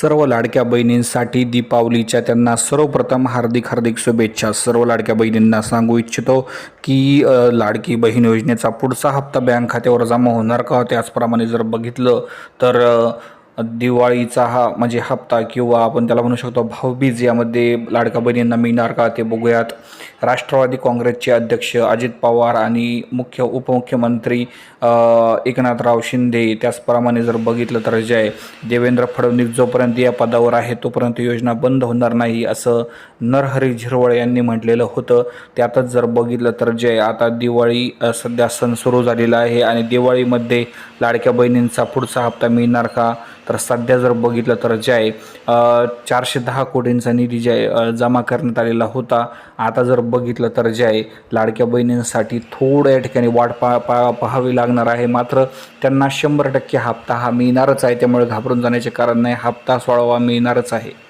सर्व लाडक्या बहिणींसाठी दीपावलीच्या त्यांना सर्वप्रथम हार्दिक हार्दिक शुभेच्छा. सर्व लाडक्या बहिणींना सांगू इच्छितो की लाडकी बहीण योजनेचा पुढचा हप्ता बँक खात्यावर जमा होणार का? त्याचप्रमाणे जर बघितलं तर दिवाळीचा हा म्हणजे हप्ता किंवा आपण त्याला म्हणू शकतो भाऊबीज यामध्ये लाडक्या बहिणींना मिळणार का ते बघूयात. राष्ट्रवादी काँग्रेसचे अध्यक्ष अजित पवार आणि मुख्य उपमुख्यमंत्री एकनाथराव शिंदे त्याचप्रमाणे जर बघितलं तर जय देवेंद्र फडणवीस जोपर्यंत या पदावर आहे तोपर्यंत योजना बंद होणार नाही असं नरहरी झिरवळ यांनी म्हटलेलं होतं. त्यातच जर बघितलं तर जय आता दिवाळी सध्या सण सुरू झालेला आहे आणि दिवाळीमध्ये लाडक्या बहिणींचा पुढचा हप्ता मिळणार का? तर सध्या जर बघितलं तर जे आहे चारशे दहा कोटींचा निधी जे आहे जमा करण्यात आलेला होता. आता जर बघितलं तर जे आहे लाडक्या बहिणींसाठी थोडं या ठिकाणी वाट पा पा पाहावी लागणार आहे. मात्र त्यांना शंभर टक्के हप्ता हा मिळणारच आहे. त्यामुळे घाबरून जाण्याचे कारण नाही. हप्ता सोळावा मिळणारच आहे.